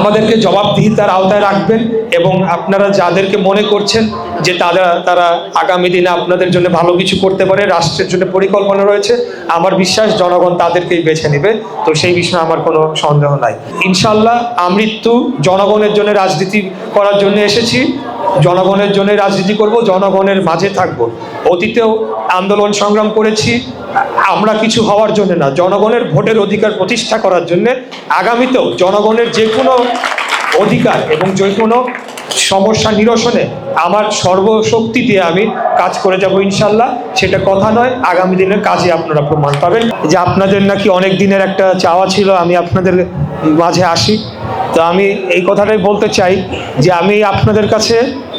আমাদেরকে জবাবদিহিতার আওতায় রাখবেন এবং আপনারা যাদেরকে মনে করছেন যে তারা তারা আগামী দিনে আপনাদের জন্য ভালো কিছু করতে পারে, রাষ্ট্রের জন্য পরিকল্পনা রয়েছে, আমার বিশ্বাস জনগণ তাদেরকেই বেছে নেবে। তো সেই বিষয়ে আমার কোনো সন্দেহ নাই। ইনশাল্লাহ আমৃত্যু জনগণের জন্য রাজনীতি করার জন্য এসেছি। জনগণের জন্য রাজনীতি করব, জনগণের মাঝে থাকব। অতীতেও আন্দোলন সংগ্রাম করেছি আমরা কিছু হওয়ার জন্য না, জনগণের ভোটের অধিকার প্রতিষ্ঠা করার জন্য আগামীতেও জনগণের যে কোনো অধিকার এবং যে কোনো সমস্যা নিরসনে আমার সর্বশক্তি দিয়ে আমি কাজ করে যাব ইনশাল্লাহ। সেটা কথা নয়, আগামী দিনের কাজে আপনারা প্রমাণ পাবেন। যে আপনাদের নাকি অনেক দিনের একটা চাওয়া ছিল, আমি আপনাদের মাঝে আসি। তো আমি এই কথাটাই বলতে চাই যে আমি আপনাদের কাছে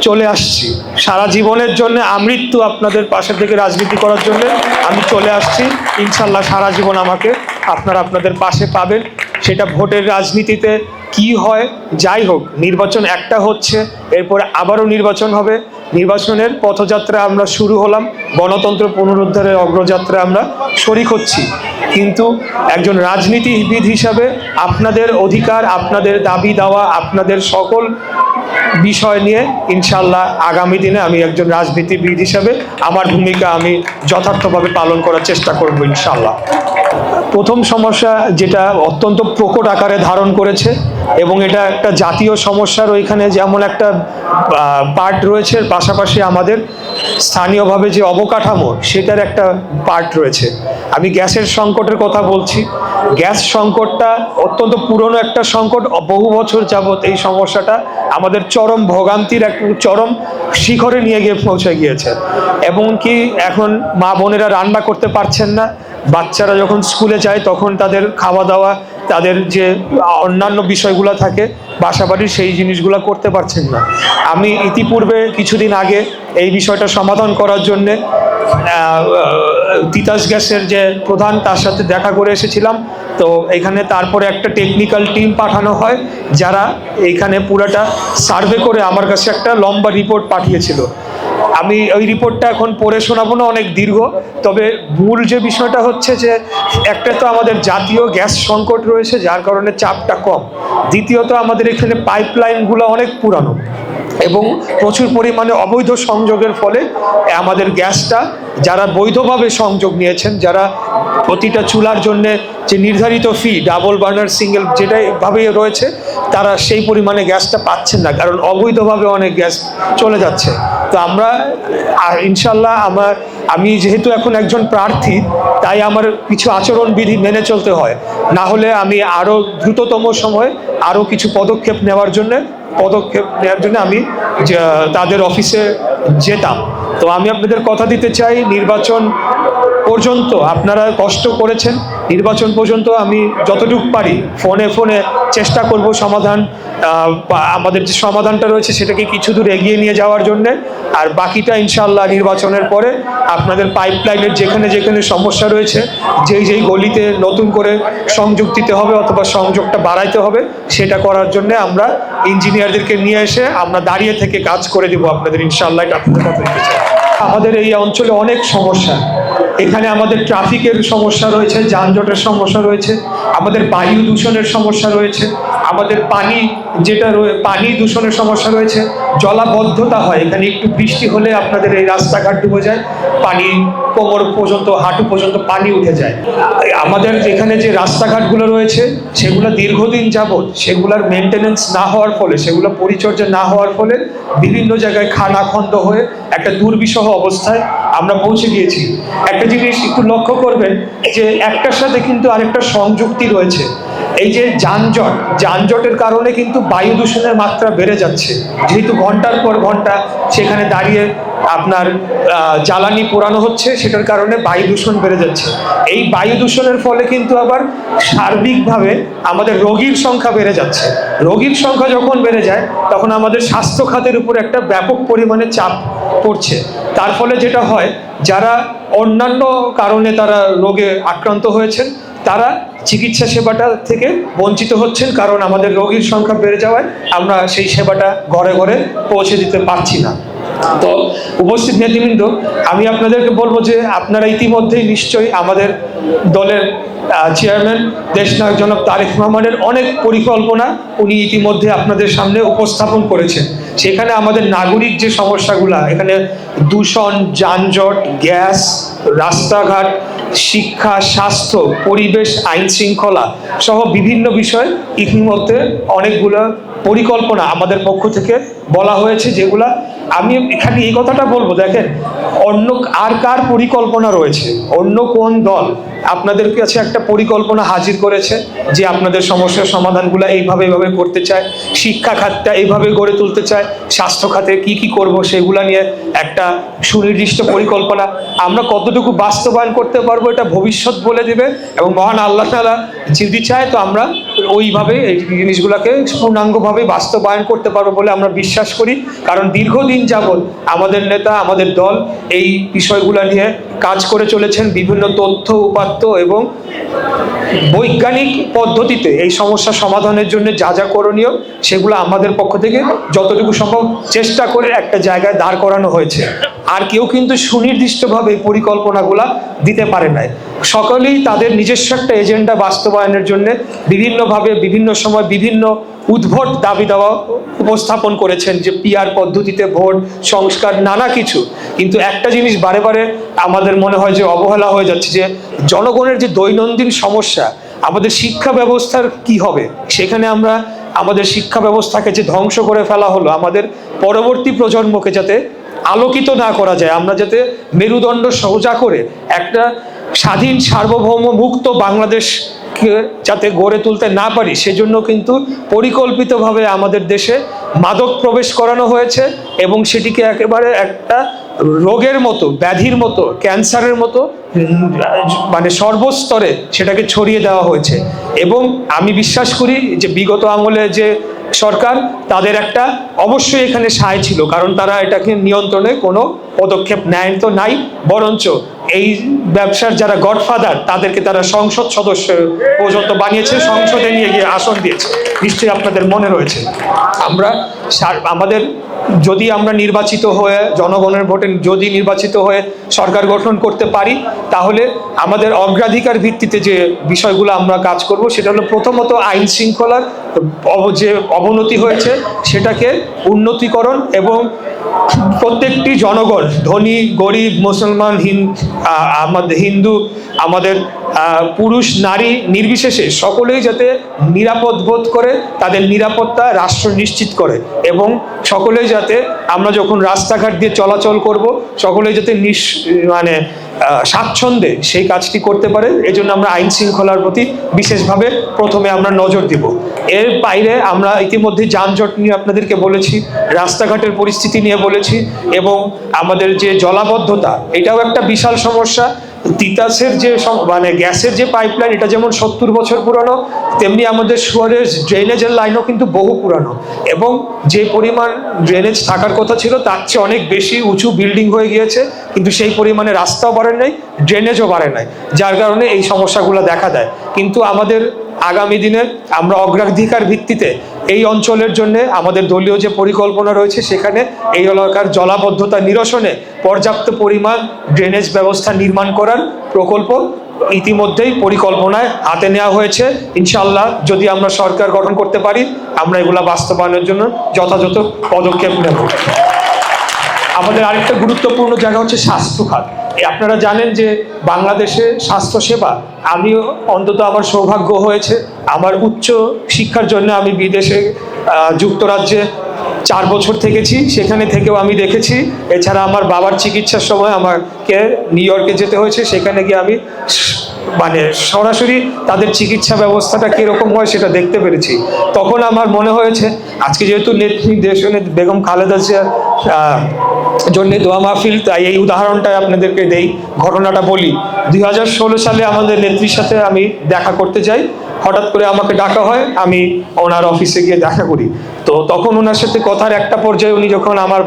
চলে আসছি। সারা জীবনের জন্য আমৃত্যু আপনাদের পাশের থেকে রাজনীতি করার জন্য আমি চলে আসছি। ইনশাল্লাহ সারা জীবন আমাকে আপনারা আপনাদের পাশে পাবেন। সেটা ভোটের রাজনীতিতে কি হয়? যাই হোক, নির্বাচন একটা হচ্ছে, এরপরে আবারও নির্বাচন হবে। নির্বাচনের পথযাত্রা আমরা শুরু হলাম, গণতন্ত্র পুনরুদ্ধারের অগ্রযাত্রা আমরা শরিক হচ্ছি। কিন্তু একজন রাজনীতিবিদ হিসাবে আপনাদের অধিকার, আপনাদের দাবি দেওয়া, আপনাদের সকল বিষয় নিয়ে ইনশাল্লাহ আগামী দিনে আমি একজন রাজনীতিবিদ হিসাবে আমার ভূমিকা আমি যথার্থভাবে পালন করার চেষ্টা করব ইনশাল্লাহ প্রথম সমস্যা যেটা অত্যন্ত প্রকট আকারে ধারণ করেছে এবং এটা একটা জাতীয় সমস্যার ওইখানে যেমন একটা পার্ট রয়েছে পাশাপাশি আমাদের স্থানীয়ভাবে যে অবকাঠামো সেটার একটা পার্ট রয়েছে। আমি গ্যাসের সংকটের কথা বলছি। গ্যাস সংকটটা অত্যন্ত পুরনো একটা সংকট, বহু বছর যাবৎ এই সমস্যাটা আমাদের চরম ভোগান্তির এক, চরম শিখরে নিয়ে গিয়ে পৌঁছে গিয়েছে। এবং কি এখন মা বোনেরা রান্না করতে পারছেন না বাচ্চারা যখন স্কুলে যায়, তখন তাদের খাওয়া দাওয়া, তাদের যে অন্যান্য বিষয়গুলো থাকে বাসা বাড়ির সেই জিনিসগুলো করতে পারছেন না। আমি ইতিপূর্বে কিছুদিন আগে এই বিষয়টা সমাধান করার জন্যে তিতাস গ্যাসের যে প্রধান, তার সাথে দেখা করে এসেছিলাম। তো এখানে তারপরে একটা টেকনিক্যাল টিম পাঠানো হয়, যারা এইখানে পুরাটা সার্ভে করে আমার কাছে একটা লম্বা রিপোর্ট পাঠিয়েছিল। আমি ওই রিপোর্টটা এখন পড়ে শোনাবো না, অনেক দীর্ঘ। তবে মূল যে বিষয়টা হচ্ছে যে, একটা তো আমাদের জাতীয় গ্যাস সংকট রয়েছে, যার কারণে চাপটা কম। দ্বিতীয়ত আমাদের এখানে পাইপলাইনগুলো অনেক পুরানো। এবং প্রচুর পরিমাণে অবৈধ সংযোগের ফলে আমাদের গ্যাসটা যারা বৈধভাবে সংযোগ নিয়েছেন, যারা প্রতিটা চুলার জন্য যে নির্ধারিত ফি ডাবল বার্নার সিঙ্গেল যেটাই ভাবে রয়েছে, তারা সেই পরিমাণে গ্যাসটা পাচ্ছেন না, কারণ অবৈধভাবে অনেক গ্যাস চলে যাচ্ছে। তো আমরা ইনশাল্লাহ আমার, আমি যেহেতু এখন একজন প্রার্থী, তাই আমার কিছু আচরণবিধি মেনে চলতে হয়। না হলে আমি আরও দ্রুততম সময়ে আরও কিছু পদক্ষেপ নেওয়ার জন্য পদক্ষেপ নেওয়ার জন্য আমি তাদের অফিসে যেতাম। তো আমি আপনাদের কথা দিতে চাই নির্বাচন পর্যন্ত আপনারা কষ্ট করেছেন, নির্বাচন পর্যন্ত আমি যতটুকু পারি ফোনে ফোনে চেষ্টা করব সমাধান আমাদের যে সমাধানটা রয়েছে সেটাকে কিছু দূর এগিয়ে নিয়ে যাওয়ার জন্য। আর বাকিটা ইনশাল্লাহ নির্বাচনের পরে আপনাদের পাইপলাইনের যেখানে যেখানে সমস্যা রয়েছে, যেই যেই গলিতে নতুন করে সংযোগ দিতে হবে অথবা সংযোগটা বাড়াইতে হবে, সেটা করার জন্য আমরা ইঞ্জিনিয়ারদেরকে নিয়ে এসে আমরা দাঁড়িয়ে থেকে কাজ করে দেবো আপনাদের ইনশাল্লাহ আপনাদের কথা আমাদের এই অঞ্চলে অনেক সমস্যা। এখানে আমাদের ট্রাফিকের সমস্যা রয়েছে যানজটের সমস্যা রয়েছে আমাদের বায়ু দূষণের সমস্যা রয়েছে। আমাদের পানি যেটা পানি দূষণের সমস্যা রয়েছে, জলাবদ্ধতা হয়। এখানে একটু বৃষ্টি হলে আপনাদের এই রাস্তাঘাট ডুবে যায়, পানি কোমর পর্যন্ত, হাঁটু পর্যন্ত পানি উঠে যায়। আমাদের এখানে যে রাস্তাঘাটগুলো রয়েছে, সেগুলো দীর্ঘদিন যাবৎ সেগুলোর মেনটেনেন্স না হওয়ার ফলে, সেগুলো পরিচর্যা না হওয়ার ফলে বিভিন্ন জায়গায় খানাখন্দ হয়ে একটা দুর্বিষহ অবস্থায় আমরা পৌঁছে গিয়েছি। একটা জিনিস একটু লক্ষ্য করবেন যে একটার সাথে কিন্তু আরেকটা সংযুক্তি রয়েছে। এই যে যানজট, যানজটের কারণে কিন্তু বায়ু দূষণের মাত্রা বেড়ে যাচ্ছে। যেহেতু ঘণ্টার পর ঘণ্টা সেখানে দাঁড়িয়ে আপনার জ্বালানি পোড়ানো হচ্ছে, সেটার কারণে বায়ু দূষণ বেড়ে যাচ্ছে। এই বায়ু দূষণের ফলে কিন্তু আবার সার্বিকভাবে আমাদের রোগীর সংখ্যা বেড়ে যাচ্ছে। রোগীর সংখ্যা যখন বেড়ে যায়, তখন আমাদের স্বাস্থ্য খাতের উপর একটা ব্যাপক পরিমাণে চাপ পড়ছে। তার ফলে যেটা হয়, যারা অন্যান্য কারণে তারা রোগে আক্রান্ত হয়েছেন তারা চিকিৎসা সেবাটা থেকে বঞ্চিত হচ্ছেন কারণ আমাদের রোগীর সংখ্যা বেড়ে যাওয়ায় আমরা সেই সেবাটা ঘরে ঘরে পৌঁছে দিতে পারছি না। তো উপস্থিত নেতৃবৃন্দ, আমি আপনাদেরকে বলব যে আপনারা ইতিমধ্যেই নিশ্চয়ই আমাদের দলের চেয়ারম্যান দেশনায়ক জনাব তারেক রহমানের অনেক পরিকল্পনা উনি ইতিমধ্যে আপনাদের সামনে উপস্থাপন করেছেন। সেখানে আমাদের নাগরিক যে সমস্যাগুলো, এখানে দূষণ, যানজট, গ্যাস, রাস্তাঘাট শিক্ষা স্বাস্থ্য পরিবেশ আইন শৃঙ্খলা সহ বিভিন্ন বিষয় ইতিমধ্যে অনেকগুলো পরিকল্পনা আমাদের পক্ষ থেকে বলা হয়েছে যেগুলা। আমি এখানে এই কথাটা বলব, দেখেন, অন্য আর কার পরিকল্পনা রয়েছে? অন্য কোন দল? আপনাদের কাছে একটা পরিকল্পনা হাজির করেছে যে আপনাদের সমস্যার সমাধানগুলো এইভাবে এইভাবে করতে চায়, শিক্ষা খাতটা এইভাবে গড়ে তুলতে চায়, স্বাস্থ্য খাতে কি কি করব সেগুলা নিয়ে একটা সুনির্দিষ্ট পরিকল্পনা। আমরা কতটুকু বাস্তবায়ন করতে পারব এটা ভবিষ্যৎ বলে দেবে এবং মহান আল্লাহ তালা যদি চায় তো আমরা ওইভাবে এই জিনিসগুলোকে পূর্ণাঙ্গভাবে বাস্তবায়ন করতে পারব বলে আমরা বিশ্বাস করি। কারণ দীর্ঘদিন যাবৎ আমাদের নেতা, আমাদের দল এই বিষয়গুলো নিয়ে কাজ করে চলেছেন বিভিন্ন তথ্য, উপাত্ত এবং বৈজ্ঞানিক পদ্ধতিতে এই সমস্যা সমাধানের জন্য যা যা করণীয় সেগুলো আমাদের পক্ষ থেকে যতটুকু সম্ভব চেষ্টা করে একটা জায়গায় দাঁড় করানো হয়েছে। আর কেউ কিন্তু সুনির্দিষ্টভাবে এই পরিকল্পনাগুলা দিতে পারে নাই। সকলেই তাদের নিজস্ব একটা এজেন্ডা বাস্তবায়নের জন্য বিভিন্নভাবে বিভিন্ন সময় বিভিন্ন উদ্ভট দাবি দেওয়া উপস্থাপন করেছেন যে পিয়ার পদ্ধতিতে ভোট, সংস্কার, নানা কিছু। কিন্তু একটা জিনিস বারে বারে আমাদের মনে হয় যে অবহেলা হয়ে যাচ্ছে যে জনগণের যে দৈনন্দিন সমস্যা, আমাদের শিক্ষা ব্যবস্থার কি হবে? সেখানে আমরা আমাদের শিক্ষা ব্যবস্থাকে যে ধ্বংস করে ফেলা হলো, আমাদের পরবর্তী প্রজন্মকে যাতে আলোকিত না করা যায়, আমরা যাতে মেরুদণ্ড সোজা করে একটা স্বাধীন সার্বভৌম মুক্ত বাংলাদেশকে যাতে গড়ে তুলতে না পারি, সেজন্য কিন্তু পরিকল্পিতভাবে আমাদের দেশে মাদক প্রবেশ করানো হয়েছে এবং সেটিকে একেবারে একটা রোগের মতো, ব্যাধির মতো, ক্যান্সারের মতো মানে সর্বস্তরে সেটাকে ছড়িয়ে দেওয়া হয়েছে। এবং আমি বিশ্বাস করি যে বিগত আমলে যে সরকার তাদের একটা অবশ্যই এখানে সায় ছিল, কারণ তারা এটাকে নিয়ন্ত্রণে কোনো পদক্ষেপ নেয় তো নাই, বরঞ্চ এই ব্যবসার যারা গডফাদার, তাদেরকে তারা সংসদ সদস্য পর্যন্ত বানিয়েছে, সংসদে নিয়ে গিয়ে আসন দিয়েছে। নিশ্চয়ই আপনাদের মনে রয়েছে। আমরা আমাদের যদি আমরা নির্বাচিত হয়ে, জনগণের ভোটে যদি নির্বাচিত হয়ে সরকার গঠন করতে পারি, তাহলে আমাদের অগ্রাধিকার ভিত্তিতে যে বিষয়গুলো আমরা কাজ করব, সেটা হলো প্রথমত আইন শৃঙ্খলার যে অবনতি হয়েছে সেটাকে উন্নতিকরণ এবং প্রত্যেকটি জনগণ ধনী গরিব মুসলমান আমাদের হিন্দু আমাদের পুরুষ, নারী নির্বিশেষে সকলেই যাতে নিরাপদ বোধ করে, তাদের নিরাপত্তা রাষ্ট্র নিশ্চিত করে এবং সকলেই যাতে আমরা যখন রাস্তাঘাট দিয়ে চলাচল করব, সকলেই যাতে নিঃ মানে স্বাচ্ছন্দ্যে সেই কাজটি করতে পারে। এজন্য আমরা আইন শৃঙ্খলার প্রতি বিশেষভাবে প্রথমে আমরা নজর দিব। এর বাইরে আমরা ইতিমধ্যে যানজট নিয়ে আপনাদেরকে বলেছি, রাস্তাঘাটের পরিস্থিতি নিয়ে বলেছি এবং আমাদের যে জলাবদ্ধতা, এটাও একটা বিশাল সমস্যা। তিতাসের যে মানে গ্যাসের যে পাইপলাইন এটা যেমন সত্তর বছর পুরানো, তেমনি আমাদের শহরের ড্রেনেজের লাইনও কিন্তু বহু পুরানো। এবং যে পরিমাণ ড্রেনেজ থাকার কথা ছিল, তার চেয়ে অনেক বেশি উঁচু বিল্ডিং হয়ে গিয়েছে, কিন্তু সেই পরিমাণে রাস্তাও বাড়ে নাই ড্রেনেজও বাড়ে নাই, যার কারণে এই সমস্যাগুলো দেখা দেয়। কিন্তু আমাদের আগামী দিনে আমরা অগ্রাধিকার ভিত্তিতে এই অঞ্চলের জন্য আমাদের দলীয় যে পরিকল্পনা রয়েছে সেখানে এই এলাকার জলাবদ্ধতা নিরসনে পর্যাপ্ত পরিমাণ ড্রেনেজ ব্যবস্থা নির্মাণ করার প্রকল্প ইতিমধ্যেই পরিকল্পনায় হাতে নেওয়া হয়েছে। ইনশাল্লাহ যদি আমরা সরকার গঠন করতে পারি, আমরা এগুলা বাস্তবায়নের জন্য যথাযথ পদক্ষেপ নেব। আমাদের আরেকটা গুরুত্বপূর্ণ জায়গা হচ্ছে স্বাস্থ্য খাত। আপনারা জানেন যে বাংলাদেশে স্বাস্থ্যসেবা, আমিও অন্তত আমার সৌভাগ্য হয়েছে। আমার উচ্চ শিক্ষার জন্য আমি বিদেশে যুক্তরাজ্যে চার বছর থেকেছি, সেখানে থেকেও আমি দেখেছি। এছাড়া আমার বাবার চিকিৎসার সময় আমাকে নিউ ইয়র্কে যেতে হয়েছে, সেখানে গিয়ে আমি মানে সরাসরি তাদের চিকিৎসা ব্যবস্থাটা কীরকম হয় সেটা দেখতে পেরেছি। তখন আমার মনে হয়েছে, আজকে যেহেতু নেত্রী দেশ বেগম খালেদা জিয়ার জন্য দোয়া মাহফিল, তাই এই উদাহরণটা আপনাদেরকে দেই, ঘটনাটা বলি। দুই হাজার ষোলো সালে আমাদের নেত্রীর সাথে আমি দেখা করতে যাই হঠাৎ করে আমাকে ডাকা হয়, আমি ওনার অফিসে গিয়ে দেখা করি। তো তখন ওনার সাথে কথার একটা পর্যায়ে উনি যখন আমার,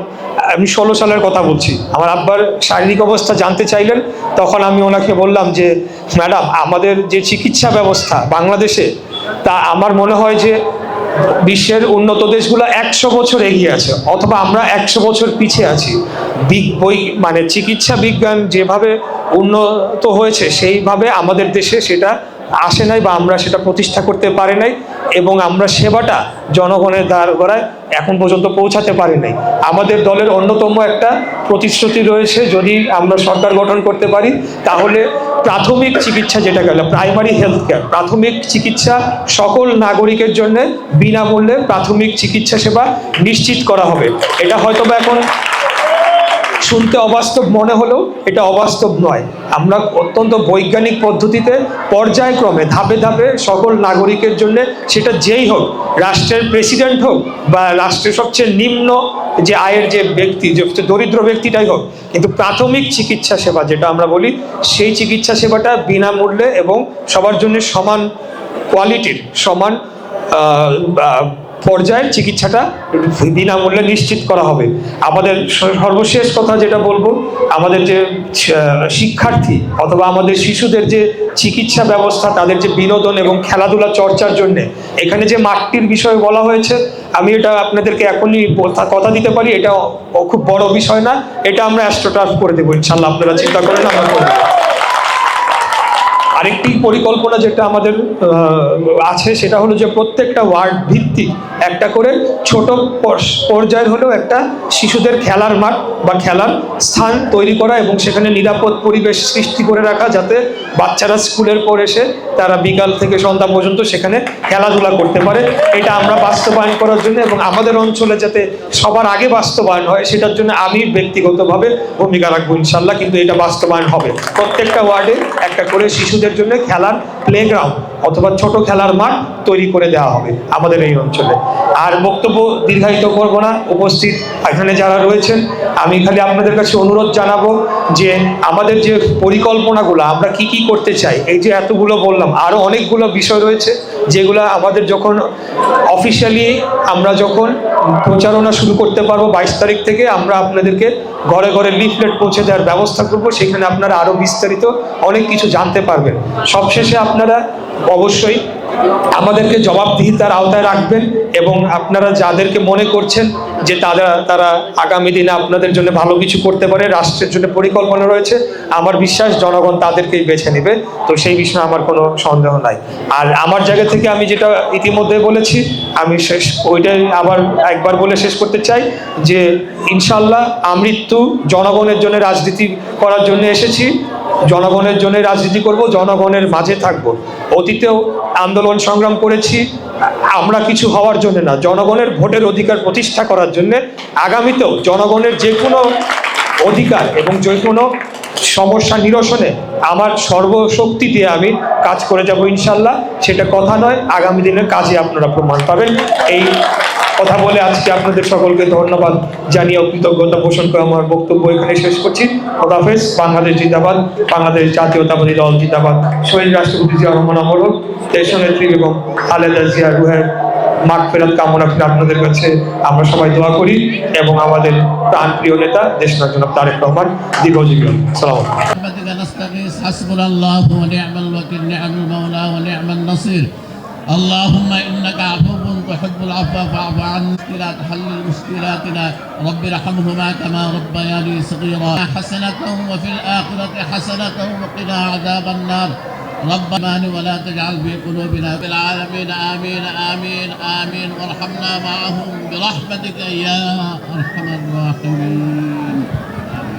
আমি ষোলো সালের কথা বলছি, আমার আব্বার শারীরিক অবস্থা জানতে চাইলেন, তখন আমি ওনাকে বললাম যে, ম্যাডাম, আমাদের যে চিকিৎসা ব্যবস্থা বাংলাদেশে, তা আমার মনে হয় যে বিশ্বের উন্নত দেশগুলো একশো বছর এগিয়ে আছে, অথবা আমরা একশো বছর পিছিয়ে আছি। বিগ বই মানে চিকিৎসা বিজ্ঞান যেভাবে উন্নত হয়েছে, সেইভাবে আমাদের দেশে সেটা আসে নাই বা আমরা সেটা প্রতিষ্ঠা করতে পারি নাই এবং আমরা সেবাটা জনগণের দ্বার এখন পর্যন্ত পৌঁছাতে পারি নাই। আমাদের দলের অন্যতম একটা প্রতিশ্রুতি রয়েছে, যদি আমরা সরকার গঠন করতে পারি, তাহলে প্রাথমিক চিকিৎসা যেটা গেল প্রাইমারি হেলথ কেয়ার প্রাথমিক চিকিৎসা সকল নাগরিকের জন্য বিনামূল্যে প্রাথমিক চিকিৎসা সেবা নিশ্চিত করা হবে। এটা হয়তো এখন শুনতে অবাস্তব মনে হলেও এটা অবাস্তব নয়। আমরা অত্যন্ত বৈজ্ঞানিক পদ্ধতিতে পর্যায়ক্রমে, ধাপে ধাপে সকল নাগরিকের জন্য সেটা যেই হোক, রাষ্ট্রের প্রেসিডেন্ট হোক বা রাষ্ট্রের সবচেয়ে নিম্ন যে আয়ের যে ব্যক্তি, যে দরিদ্র ব্যক্তিটাই হোক, কিন্তু প্রাথমিক চিকিৎসা সেবা যেটা আমরা বলি, সেই চিকিৎসা সেবাটা বিনামূল্যে এবং সবার জন্য সমান কোয়ালিটির, সমান পর্যায়ের চিকিৎসাটা বিনামূল্যে নিশ্চিত করা হবে আমাদের সর্বশেষ কথা যেটা বলব, আমাদের যে শিক্ষার্থী অথবা আমাদের শিশুদের যে চিকিৎসা ব্যবস্থা, তাদের যে বিনোদন এবং খেলাধুলা চর্চার জন্য, এখানে যে মাঠটির বিষয়ে বলা হয়েছে, আমি এটা আপনাদেরকে এখনই কথা দিতে পারি এটা খুব বড় বিষয় না, এটা আমরা অ্যাস্ট্রোটার্ফ করে দেবো ইনশাল্লাহ আপনারা চিন্তা করেন, আমরা। আরেকটি পরিকল্পনা যেটা আমাদের আছে, সেটা হলো যে প্রত্যেকটা ওয়ার্ড ভিত্তিক একটা করে ছোট পর- পর্যায়ের হলেও একটা শিশুদের খেলার মাঠ বা খেলার স্থান তৈরি করা এবং সেখানে নিরাপদ পরিবেশ সৃষ্টি করে রাখা যাতে বাচ্চারা স্কুলের পর এসে তারা বিকাল থেকে সন্ধ্যা পর্যন্ত সেখানে খেলাধুলা করতে পারে। এটা আমরা বাস্তবায়ন করার জন্য এবং আমাদের অঞ্চলে যাতে সবার আগে বাস্তবায়ন হয়, সেটার জন্য আমি ব্যক্তিগতভাবে ভূমিকা রাখব ইনশাল্লাহ, কিন্তু এটা বাস্তবায়ন হবে। প্রত্যেকটা ওয়ার্ডে একটা করে শিশুদের জন্য খেলার প্লেগ্রাউন্ড অথবা ছোট খেলার মাঠ তৈরি করে দেওয়া হবে আমাদের এই অঞ্চলে। আর বক্তব্য দীর্ঘায়িত করব না, উপস্থিত এখানে যারা রয়েছেন, আমি খালি আপনাদের কাছে অনুরোধ জানাব যে আমাদের যে পরিকল্পনাগুলো, আমরা কি কি করতে চাই, এই যে এতগুলো বললাম আরও অনেকগুলো বিষয় রয়েছে। যেগুলো আমাদের যখন অফিসিয়ালি আমরা যখন প্রচারণা শুরু করতে পারব বাইশ তারিখ থেকে, আমরা আপনাদেরকে ঘরে ঘরে লিফলেট পৌঁছে দেওয়ার ব্যবস্থা করব। সেখানে আপনারা আরও বিস্তারিত অনেক কিছু জানতে পারবেন। সবশেষে আপনারা অবশ্যই আমাদেরকে জবাবদিহিতার আওতায় রাখবেন এবং আপনারা যাদেরকে মনে করছেন যে তারা তারা আগামী দিনে আপনাদের জন্য ভালো কিছু করতে পারে, রাষ্ট্রের জন্য পরিকল্পনা রয়েছে, আমার বিশ্বাস জনগণ তাদেরকেই বেছে নেবে। তো সেই বিষয়ে আমার কোনো সন্দেহ নাই। আর আমার জায়গা থেকে আমি যেটা ইতিমধ্যে বলেছি, আমি শেষ, ওইটাই আবার একবার বলে শেষ করতে চাই যে ইনশাল্লাহ আমৃত্যু জনগণের জন্য রাজনীতি করার জন্য এসেছি। জনগণের জন্য রাজনীতি করব, জনগণের মাঝে থাকব। অতীতেও আন্দোলন সংগ্রাম করেছি, আমরা কিছু হওয়ার জন্য না, জনগণের ভোটের অধিকার প্রতিষ্ঠা করার জন্য আগামীতেও জনগণের যে কোনো অধিকার এবং যে কোনো সমস্যা নিরসনে আমার সর্বশক্তি দিয়ে আমি কাজ করে যাব ইনশাল্লাহ। সেটা কথা নয়, আগামী দিনের কাজে আপনারা প্রমাণ পাবেন। এই কথা বলে আজকে আপনাদের সকলকে ধন্যবাদ জানিয়ে ও কৃতজ্ঞতা পোষণ করে আমার বক্তব্য এখানে শেষ করছি খোদাফেজ বাংলাদেশ জিন্দাবাদ বাংলাদেশ জাতীয়তাবাদী দল জিন্দাবাদ শহীদ রাষ্ট্রপতি জিয়া রহমান অমর হোক দেশ নেত্রী এবং খালেদা জিয়া রুহের মাঠ ফেরত কামনা করে আপনাদের কাছে আমরা সবাই দোয়া করি এবং আমাদের প্রাণ প্রিয় নেতা দেশ জনাব তারেক রহমান দীর্ঘজীবী হন সালাম برحمتك نستغيث حسبنا الله ونعم الوكيل نعم المولى ونعم النصير اللهم إنك عفو تحب العفو فاعف عنا مشكلات حل مشكلاتنا رب ارحمهما كما ربياني صغيرا. حسنة وفي الآخرة حسنة وقنا عذاب النار. ربنا ولا تجعل في قلوبنا في العالمين آمين آمين آمين. وارحمنا معهم برحمتك يا أرحم الراحمين.